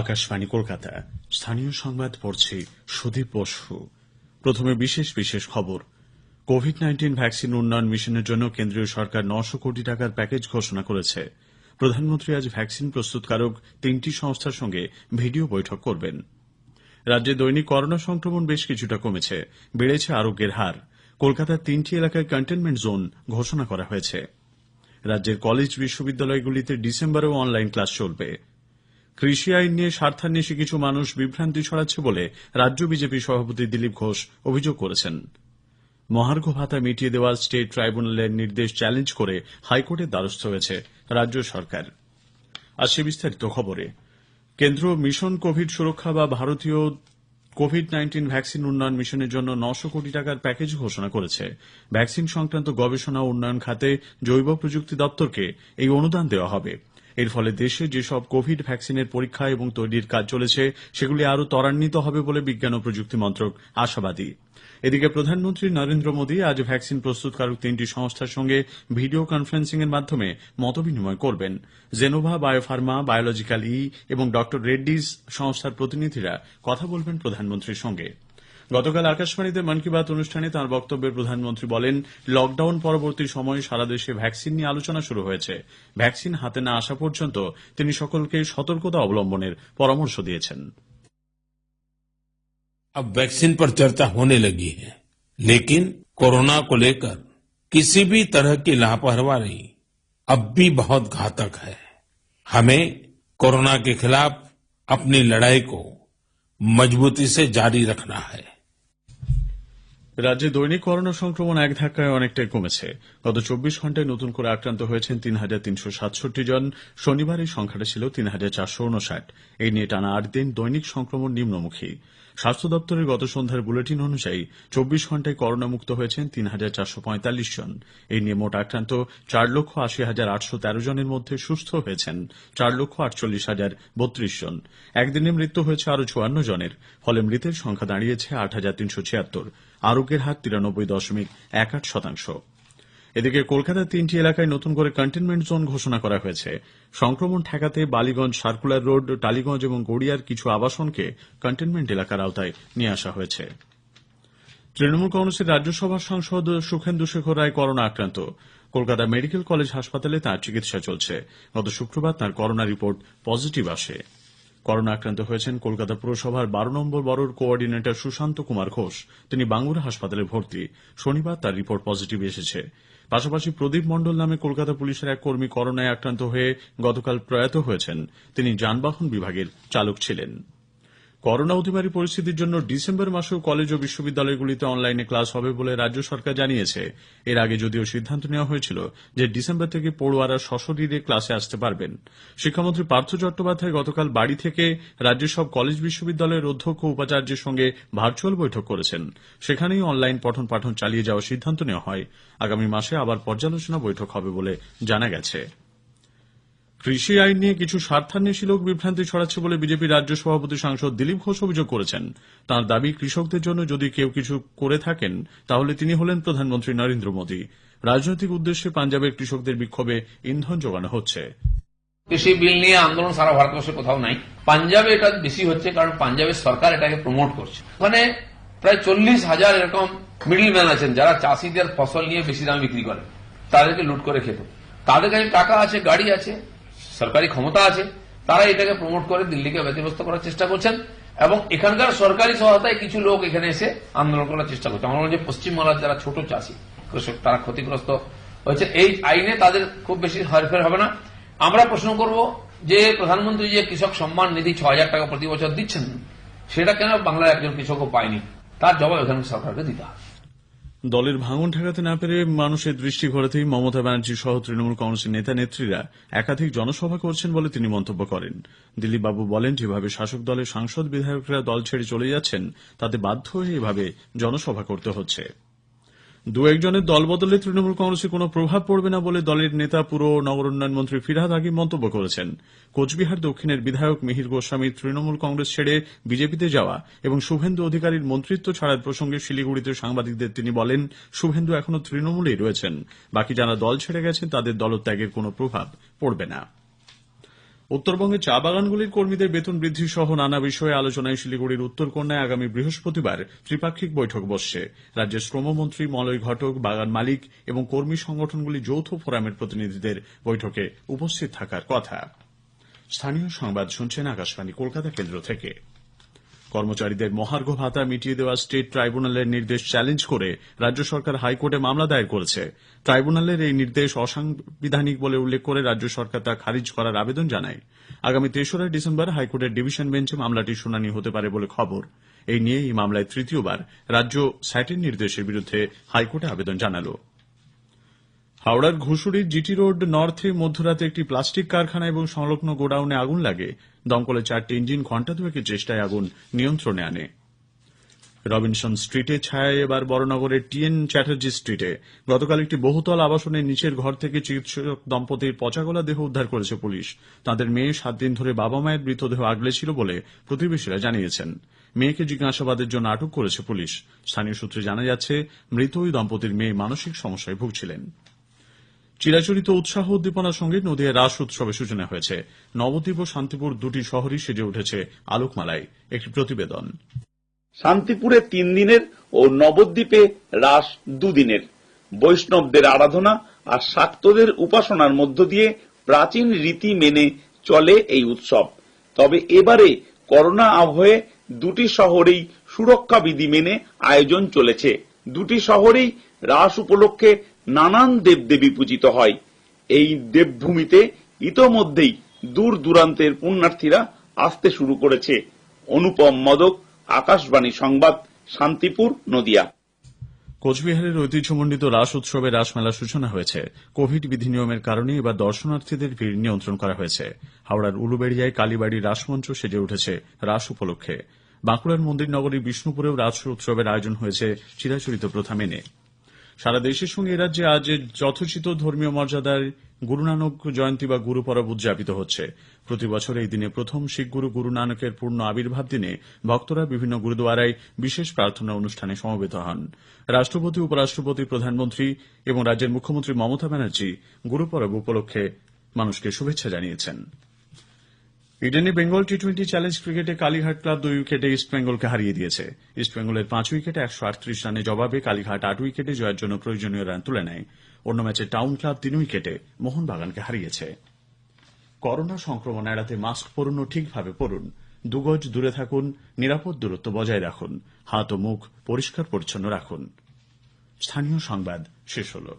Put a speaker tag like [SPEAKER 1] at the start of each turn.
[SPEAKER 1] আকাশবাণী কলকাতা স্থানীয় সংবাদ পড়ছে সুদীপ বসু প্রথমে বিশেষ বিশেষ খবর কোভিড নাইন্টিন ভ্যাকসিন উন্নয়ন মিশনের জন্য কেন্দ্রীয় সরকার নশো কোটি টাকার প্যাকেজ ঘোষণা করেছে প্রধানমন্ত্রী আজ ভ্যাকসিন প্রস্তুতকারক তিনটি সংস্থার সঙ্গে ভিডিও বৈঠক করবেন রাজ্যে দৈনিক করোনা সংক্রমণ বেশ কিছুটা কমেছে বেড়েছে আরোগ্যের হার কলকাতার তিনটি এলাকায় কন্টেনমেন্ট জোন ঘোষণা করা হয়েছে রাজ্যের কলেজ বিশ্ববিদ্যালয়গুলিতে ডিসেম্বরেও অনলাইন ক্লাস চলবে কৃষি আইন নিয়ে স্বার্থান্বেষী কিছু মানুষ বিভ্রান্তি ছড়াচ্ছে বলে রাজ্য বিজেপি সভাপতি দিলীপ ঘোষ অভিযোগ করেছেন মহার্ঘ ভাতা মিটিয়ে দেওয়া স্টেট ট্রাইব্যুনালের নির্দেশ চ্যালেঞ্জ করে হাইকোর্টের দ্বারস্থ হয়েছে রাজ্য সরকার কেন্দ্র মিশন কোভিড সুরক্ষা বা ভারতীয় কোভিড নাইন্টিন ভ্যাকসিন উন্নয়ন মিশনের জন্য নশো কোটি টাকার প্যাকেজ ঘোষণা করেছে ভ্যাকসিন সংক্রান্ত গবেষণা উন্নয়ন খাতে জৈব প্রযুক্তি দপ্তরকে এই অনুদান দেওয়া হবে এর ফলে দেশে যেসব কোভিড ভ্যাকসিনের পরীক্ষা এবং তৈরির কাজ চলেছে সেগুলি আরও ত্বরান্বিত হবে বলে বিজ্ঞান ও প্রযুক্তি মন্ত্রক আশাবাদী এদিকে প্রধানমন্ত্রী নরেন্দ্র মোদী আজ ভ্যাকসিন প্রস্তুতকারক তিনটি সংস্থার সঙ্গে ভিডিও কনফারেন্সিং এর মাধ্যমে মতবিনিময় করবেন জেনোভা বায়োফার্মা বায়োলজিক্যাল ই এবং ডক্টর রেড্ডিজ সংস্থার প্রতিনিধিরা কথা বলবেন প্রধানমন্ত্রীর সঙ্গে গতকাল আকাশবাণীতে মন কি বাত অনুষ্ঠানে তাঁর বক্তব্যে প্রধানমন্ত্রী বলেন লকডাউন পরবর্তী সময়ে সারা দেশে ভ্যাকসিন নিয়ে আলোচনা শুরু হয়েছে ভ্যাকসিন হাতে না আসা পর্যন্ত তিনি সকলকে সতর্কতা অবলম্বনের পরামর্শ দিয়েছেন अब वैक्सीन पर चर्चा होने लगी है लेकिन कोरोना को लेकर किसी भी तरह की लापरवाही अब भी बहुत घातक है हमें कोरोना के खिलाफ अपनी लड़ाई को मजबूती से जारी रखना है
[SPEAKER 2] রাজ্যে দৈনিক করোনা সংক্রমণ এক ধাক্কায় অনেকটাই কমেছে গত চব্বিশ ঘন্টায় নতুন করে আক্রান্ত হয়েছেন তিন হাজার তিনশো সাতষট্টি জন শনিবার এই সংখ্যাটা ছিল তিন হাজার চারশো উনষাট এই নিয়ে টানা আট দিন দৈনিক সংক্রমণ নিম্নমুখী স্বাস্থ্য দপ্তরের গত সন্ধ্যার বুলেটিন অনুযায়ী চব্বিশ ঘন্টায় করোনামুক্ত হয়েছেন তিন হাজার চারশো পঁয়তাল্লিশ জন এই নিয়ে মোট আক্রান্ত চার লক্ষ আশি হাজার আটশো তেরো জনের মধ্যে সুস্থ হয়েছেন চার লক্ষ আটচল্লিশ হাজার বত্রিশ জন একদিনে মৃত্যু হয়েছে আরও চুয়ান্ন জনের ফলে মৃতের সংখ্যা দাঁড়িয়েছে আট হাজার তিনশো ছিয়াত্তর আরোগ্যের হার তিরানব্বই দশমিক এক আট শতাংশ এদিকে কলকাতার তিনটি এলাকায় নতুন করে কন্টেনমেন্ট জোন ঘোষণা করা হয়েছে সংক্রমণ ঠেকাতে বালিগঞ্জ সার্কুলার রোড টালিগঞ্জ এবং গড়িয়ার কিছু আবাসনকে কন্টেনমেন্ট এলাকার আওতায় নিয়ে আসা হয়েছে
[SPEAKER 3] তৃণমূল কংগ্রেসের রাজ্যসভার সাংসদ সুখেন্দু শেখর রায় করোনা আক্রান্ত কলকাতা মেডিকেল কলেজ হাসপাতালে তাঁর চিকিৎসা চলছে গত শুক্রবার তাঁর করোনা রিপোর্ট পজিটিভ আসে করোনা আক্রান্ত হয়েছেন কলকাতা পুরসভার বারো নম্বর বড়র কোঅর্ডিনেটর সুশান্ত কুমার ঘোষ তিনি বাঙ্গুরা হাসপাতালে ভর্তি শনিবার তার রিপোর্ট পজিটিভ এসেছে পাশাপাশি প্রদীপ মন্ডল নামে কলকাতা পুলিশের এক কর্মী করোনায় আক্রান্ত হয়ে গতকাল প্রয়াত হয়েছেন তিনি যানবাহন বিভাগের চালক ছিলেন করোনা অতিমারী পরিস্থিতির জন্য ডিসেম্বর মাসেও কলেজ ও বিশ্ববিদ্যালয়গুলিতে অনলাইনে ক্লাস হবে বলে রাজ্য সরকার জানিয়েছে এর আগে যদিও সিদ্ধান্ত নেওয়া হয়েছিল যে ডিসেম্বর থেকে পড়ুয়ারা সশরীরে ক্লাসে আসতে পারবেন শিক্ষামন্ত্রী পার্থ চট্টোপাধ্যায় গতকাল বাড়ি থেকে রাজ্যের সব কলেজ বিশ্ববিদ্যালয়ের অধ্যক্ষ উপাচার্যের সঙ্গে ভার্চুয়াল বৈঠক করেছেন সেখানেই অনলাইন পঠন পাঠন চালিয়ে যাওয়ার সিদ্ধান্ত নেওয়া হয় আগামী মাসে আবার পর্যালোচনা বৈঠক হবে বলে জানা গেছে কৃষি আইন নিয়ে কিছু স্বার্থান্বেষী লোক বিভ্রান্তি ছড়াচ্ছে বলে বিজেপি রাজ্য সভাপতি সাংসদ দিলীপ ঘোষ অভিযোগ করেছেন তার দাবি কৃষকদের জন্য যদি কেউ কিছু করে থাকেন তাহলে তিনি হলেন প্রধানমন্ত্রী নরেন্দ্র মোদী রাজনৈতিক উদ্দেশ্যে পাঞ্জাবের কৃষকদের বিক্ষোভে ইন্ধন যোগানো হচ্ছে
[SPEAKER 4] কৃষি বিল নিয়ে আন্দোলন সারা ভারতবর্ষে কোথাও নাই পাঞ্জাবে এটা বেশি হচ্ছে কারণ পাঞ্জাবের সরকার এটাকে প্রমোট করছে মানে প্রায় চল্লিশ হাজার এরকম মিডিল ম্যান আছেন যারা চাষিদের ফসল নিয়ে বেশি দাম বিক্রি করে তাদেরকে লুট করে খেত তাদের কাছে টাকা আছে গাড়ি আছে সরকারি ক্ষমতা আছে তারা এটাকে প্রমোট করে দিল্লিকে ব্যতিব্যস্ত করার চেষ্টা করছেন এবং এখানকার সরকারি সহায়তায় কিছু লোক এখানে এসে আন্দোলন করার চেষ্টা করছে আমার মনে পশ্চিমবাংলার যারা ছোট চাষি কৃষক তারা ক্ষতিগ্রস্ত হয়েছে এই আইনে তাদের খুব বেশি হেরফের হবে না আমরা প্রশ্ন করব যে প্রধানমন্ত্রী যে কৃষক সম্মান নিধি ছ হাজার টাকা প্রতি বছর দিচ্ছেন সেটা কেন বাংলার একজন কৃষকও পায়নি তার জবাব এখানে সরকারকে দিতে হবে
[SPEAKER 3] দলের ভাঙন ঠেকাতে না পেরে মানুষের দৃষ্টি ঘোরাতেই মমতা ব্যানার্জী সহ তৃণমূল কংগ্রেসের নেতা নেত্রীরা একাধিক জনসভা করছেন বলে তিনি মন্তব্য করেন দিলীপবাবু বলেন যেভাবে শাসক দলের সাংসদ বিধায়করা দল ছেড়ে চলে যাচ্ছেন তাতে বাধ্য হয়ে এভাবে জনসভা করতে হচ্ছে দু একজনের দল বদলে তৃণমূল কংগ্রেসে কোনো প্রভাব পড়বে না বলে দলের নেতা পুর নগর উন্নয়ন মন্ত্রী ফিরহাদ আগি মন্তব্য করেছেন কোচবিহার দক্ষিণের বিধায়ক মিহির গোস্বামী তৃণমূল কংগ্রেস ছেড়ে বিজেপিতে যাওয়া এবং শুভেন্দু অধিকারীর মন্ত্রিত্ব ছাড়ার প্রসঙ্গে শিলিগুড়িতে সাংবাদিকদের তিনি বলেন শুভেন্দু এখনও তৃণমূলেই রয়েছেন বাকি যারা দল ছেড়ে গেছেন তাদের দলত্যাগের কোনো প্রভাব পড়বে না উত্তরবঙ্গে চা বাগানগুলির কর্মীদের বেতন বৃদ্ধি সহ নানা বিষয়ে আলোচনায় শিলিগুড়ির উত্তরকন্যায় আগামী বৃহস্পতিবার ত্রিপাক্ষিক বৈঠক বসছে রাজ্যের শ্রমমন্ত্রী মলয় ঘটক বাগান মালিক এবং কর্মী সংগঠনগুলি যৌথ ফোরামের প্রতিনিধিদের বৈঠকে উপস্থিত থাকার কথা কর্মচারীদের মহার্ঘ ভাতা মিটিয়ে দেওয়া স্টেট ট্রাইব্যুনালের নির্দেশ চ্যালেঞ্জ করে রাজ্য সরকার হাইকোর্টে মামলা দায়ের করেছে ট্রাইব্যুনালের এই নির্দেশ অসাংবিধানিক বলে উল্লেখ করে রাজ্য সরকার তা খারিজ করার আবেদন জানায় আগামী তেসরা ডিসেম্বর হাইকোর্টের ডিভিশন বেঞ্চে মামলাটির শুনানি হতে পারে বলে খবর এই নিয়ে এই মামলায় তৃতীয়বার রাজ্য স্যাটের নির্দেশের বিরুদ্ধে হাইকোর্টে আবেদন জানালো হাওড়ার ঘুষুরির জিটি রোড নর্থে মধ্যরাতে একটি প্লাস্টিক কারখানা এবং সংলগ্ন গোডাউনে আগুন লাগে দমকলে চারটি ইঞ্জিন ঘণ্টা দুয়েকের চেষ্টায় আগুন নিয়ন্ত্রণে আনে রবিনসন স্ট্রিটে ছায়া এবার বড়নগরের টি এন চ্যাটার্জি স্ট্রিটে গতকাল একটি বহুতল আবাসনের নিচের ঘর থেকে চিকিৎসক দম্পতির পচাগোলা দেহ উদ্ধার করেছে পুলিশ তাদের মেয়ে সাত দিন ধরে বাবা মায়ের মৃতদেহ আগলে ছিল বলে প্রতিবেশীরা জানিয়েছেন মেয়েকে জিজ্ঞাসাবাদের জন্য আটক করেছে পুলিশ স্থানীয় সূত্রে জানা যাচ্ছে মৃত ওই দম্পতির মেয়ে মানসিক সমস্যায় ভুগছিলেন চিরাচরিত উৎসাহ উদ্দীপনার সঙ্গে নদীয়া রাস উৎসবের সূচনা হয়েছে নবদ্বীপ ও শান্তিপুর দুটি শহরই সেজে উঠেছে আলোকমালায় একটি প্রতিবেদন
[SPEAKER 5] শান্তিপুরে তিন দিনের ও নবদ্বীপে রাস দুদিনের বৈষ্ণবদের আরাধনা আর শাক্তদের উপাসনার মধ্য দিয়ে প্রাচীন রীতি মেনে চলে এই উৎসব তবে এবারে করোনা আবহে দুটি শহরেই সুরক্ষা বিধি মেনে আয়োজন চলেছে দুটি শহরেই রাস উপলক্ষে নানান দেবদেবী পূজিত হয় এই দেবভূমিতে ইতোমধ্যেই দূর দূরান্তের পুণ্যার্থীরা আসতে শুরু করেছে অনুপম মদক আকাশবাণী সংবাদ শান্তিপুর নদিয়া
[SPEAKER 3] কোচবিহারের ঐতিহ্যমণ্ডিত রাস উৎসবে রাসমেলার সূচনা হয়েছে কোভিড বিধি নিয়মের কারণে এবার দর্শনার্থীদের ভিড় নিয়ন্ত্রণ করা হয়েছে হাওড়ার উলুবেড়িয়ায় কালীবাড়ি রাসমঞ্চ সেজে উঠেছে রাস উপলক্ষে বাঁকুড়ার মন্দিরনগরী বিষ্ণুপুরেও রাজস্ব উৎসবের আয়োজন হয়েছে চিরাচরিত প্রথা মেনে সারা দেশের সঙ্গে এরাজ্যে আজ যথোচিত ধর্মীয় মর্যাদায় গুরুনানক জয়ন্তী বা গুরু পরব উদযাপিত হচ্ছে প্রতি বছর এই দিনে প্রথম শিখ গুরু গুরু নানকের পূর্ণ আবির্ভাব দিনে ভক্তরা বিভিন্ন গুরুদ্বারায় বিশেষ প্রার্থনা অনুষ্ঠানে সমবেত হন রাষ্ট্রপতি উপরাষ্ট্রপতি প্রধানমন্ত্রী এবং রাজ্যের মুখ্যমন্ত্রী মমতা ব্যানার্জী গুরুপরব উপলক্ষে মানুষকে শুভেচ্ছা জানিয়েছেন ইডেনে বেঙ্গল টি টোয়েন্টি চ্যালেঞ্জ ক্রিকেটে কালীঘাট ক্লাব দুই উইকেটে ইস্টবেঙ্গলকে হারিয়ে দিয়েছে ইস্টবেঙ্গলের পাঁচ উইকেটে একশো আটত্রিশ রানে জবাবে কালীঘাট আট উইকেটে জয়ের জন্য প্রয়োজনীয় রান তুলে নেয় অন্য ম্যাচে টাউন ক্লাব তিন উইকেটে মোহনবাগানকে হারিয়েছে করোনা সংক্রমণ এড়াতে মাস্ক পরুন ও ঠিকভাবে পরুন দুগজ দূরে থাকুন নিরাপদ দূরত্ব বজায় রাখুন হাত ও মুখ পরিষ্কার পরিচ্ছন্ন রাখুন স্থানীয় সংবাদ শেষ হলো